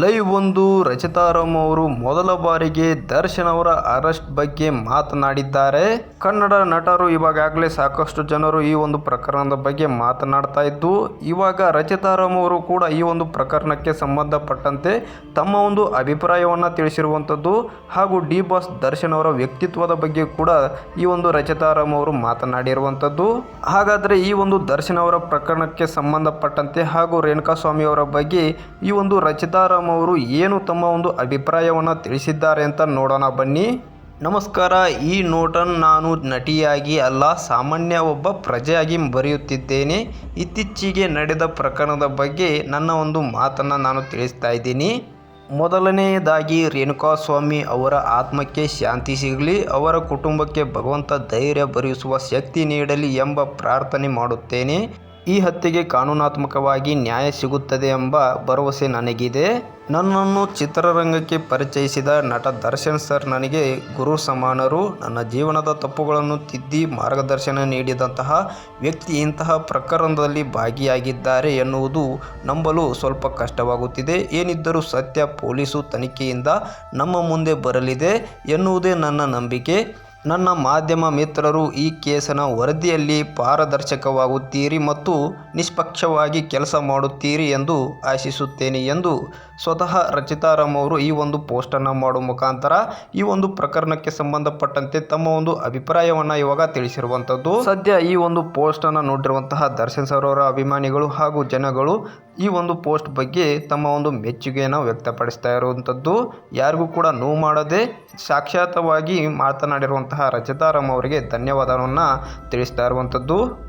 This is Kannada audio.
ಲೈವ್ ಒಂದು ರಚಿತಾರಾಮ್ ಅವರು ಮೊದಲ ಬಾರಿಗೆ ದರ್ಶನ್ ಅವರ ಅರೆಸ್ಟ್ ಬಗ್ಗೆ ಮಾತನಾಡಿದ್ದಾರೆ. ಕನ್ನಡ ನಟರು ಇವಾಗಲೇ ಸಾಕಷ್ಟು ಜನರು ಈ ಒಂದು ಪ್ರಕರಣದ ಬಗ್ಗೆ ಮಾತನಾಡ್ತಾ ಇದ್ದು, ಇವಾಗ ರಚಿತಾರಾಮ್ ಅವರು ಕೂಡ ಈ ಒಂದು ಪ್ರಕರಣಕ್ಕೆ ಸಂಬಂಧಪಟ್ಟಂತೆ ತಮ್ಮ ಒಂದು ಅಭಿಪ್ರಾಯವನ್ನು ತಿಳಿಸಿರುವಂಥದ್ದು ಹಾಗೂ ಡಿ ಬಾಸ್ ದರ್ಶನ್ ಅವರ ವ್ಯಕ್ತಿತ್ವದ ಬಗ್ಗೆ ಕೂಡ ಈ ಒಂದು ರಚಿತಾರಾಮ್ ಅವರು ಮಾತನಾಡಿರುವಂಥದ್ದು. ಹಾಗಾದರೆ ಈ ಒಂದು ದರ್ಶನ್ ಅವರ ಪ್ರಕರಣಕ್ಕೆ ಸಂಬಂಧಪಟ್ಟಂತೆ ಹಾಗೂ ರೇಣುಕಾ ಸ್ವಾಮಿ ಅವರ ಬಗ್ಗೆ ಈ ಒಂದು ರಚಿತಾರಾಮ್ ಅವರು ಏನು ತಮ್ಮ ಒಂದು ಅಭಿಪ್ರಾಯವನ್ನು ತಿಳಿಸಿದ್ದಾರೆ ಅಂತ ನೋಡೋಣ ಬನ್ನಿ. ನಮಸ್ಕಾರ, ಈ ನೋಟನ್ನು ನಾನು ನಟಿಯಾಗಿ ಅಲ್ಲ, ಸಾಮಾನ್ಯ ಒಬ್ಬ ಪ್ರಜೆಯಾಗಿ ಬರೆಯುತ್ತಿದ್ದೇನೆ. ಇತ್ತೀಚೆಗೆ ನಡೆದ ಪ್ರಕರಣದ ಬಗ್ಗೆ ನನ್ನ ಒಂದು ಮಾತನ್ನು ನಾನು ತಿಳಿಸ್ತಾ ಇದ್ದೀನಿ. ಮೊದಲನೆಯದಾಗಿ, ರೇಣುಕಾಸ್ವಾಮಿ ಅವರ ಆತ್ಮಕ್ಕೆ ಶಾಂತಿ ಸಿಗಲಿ, ಅವರ ಕುಟುಂಬಕ್ಕೆ ಭಗವಂತ ಧೈರ್ಯ ಭರಿಸುವ ಶಕ್ತಿ ನೀಡಲಿ ಎಂಬ ಪ್ರಾರ್ಥನೆ ಮಾಡುತ್ತೇನೆ. ಈ ಹತ್ಯೆಗೆ ಕಾನೂನಾತ್ಮಕವಾಗಿ ನ್ಯಾಯ ಸಿಗುತ್ತದೆ ಎಂಬ ಭರವಸೆ ನನಗಿದೆ. ನನ್ನನ್ನು ಚಿತ್ರರಂಗಕ್ಕೆ ಪರಿಚಯಿಸಿದ ನಟ ದರ್ಶನ್ ಸರ್ ನನಗೆ ಗುರು ಸಮಾನರು. ನನ್ನ ಜೀವನದ ತಪ್ಪುಗಳನ್ನು ತಿದ್ದಿ ಮಾರ್ಗದರ್ಶನ ನೀಡಿದಂತಹ ವ್ಯಕ್ತಿ ಇಂತಹ ಪ್ರಕರಣದಲ್ಲಿ ಭಾಗಿಯಾಗಿದ್ದಾರೆ ಎನ್ನುವುದು ನಂಬಲು ಸ್ವಲ್ಪ ಕಷ್ಟವಾಗುತ್ತಿದೆ. ಏನಿದ್ದರೂ ಸತ್ಯ ಪೊಲೀಸು ತನಿಖೆಯಿಂದ ನಮ್ಮ ಮುಂದೆ ಬರಲಿದೆ ಎನ್ನುವುದೇ ನನ್ನ ನಂಬಿಕೆ. ನನ್ನ ಮಾಧ್ಯಮ ಮಿತ್ರರು ಈ ಕೇಸನ ವರದಿಯಲ್ಲಿ ಪಾರದರ್ಶಕವಾಗುತ್ತೀರಿ ಮತ್ತು ನಿಷ್ಪಕ್ಷವಾಗಿ ಕೆಲಸ ಮಾಡುತ್ತೀರಿ ಎಂದು ಆಶಿಸುತ್ತೇನೆ ಎಂದು ಸ್ವತಃ ರಚಿತಾರಾಮ್ ಅವರು ಈ ಒಂದು ಪೋಸ್ಟನ್ನು ಮಾಡುವ ಮುಖಾಂತರ ಈ ಒಂದು ಪ್ರಕರಣಕ್ಕೆ ಸಂಬಂಧಪಟ್ಟಂತೆ ತಮ್ಮ ಒಂದು ಅಭಿಪ್ರಾಯವನ್ನು ಇವಾಗ ತಿಳಿಸಿರುವಂಥದ್ದು. ಸದ್ಯ ಈ ಒಂದು ಪೋಸ್ಟನ್ನು ನೋಡಿರುವಂತಹ ದರ್ಶನ್ ಸರ್ ಅವರ ಅಭಿಮಾನಿಗಳು ಹಾಗೂ ಜನಗಳು ಈ ಒಂದು ಪೋಸ್ಟ್ ಬಗ್ಗೆ ತಮ್ಮ ಒಂದು ಮೆಚ್ಚುಗೆಯನ್ನು ವ್ಯಕ್ತಪಡಿಸ್ತಾ ಇರುವಂಥದ್ದು. ಯಾರಿಗೂ ಕೂಡ ನೋವು ಮಾಡದೆ ಸಾಕ್ಷಾತವಾಗಿ ಮಾತನಾಡಿರುವಂತಹ ರಚಿತಾರಾಮ್ ಅವರಿಗೆ ಧನ್ಯವಾದವನ್ನು ತಿಳಿಸ್ತಾ ಇರುವಂಥದ್ದು.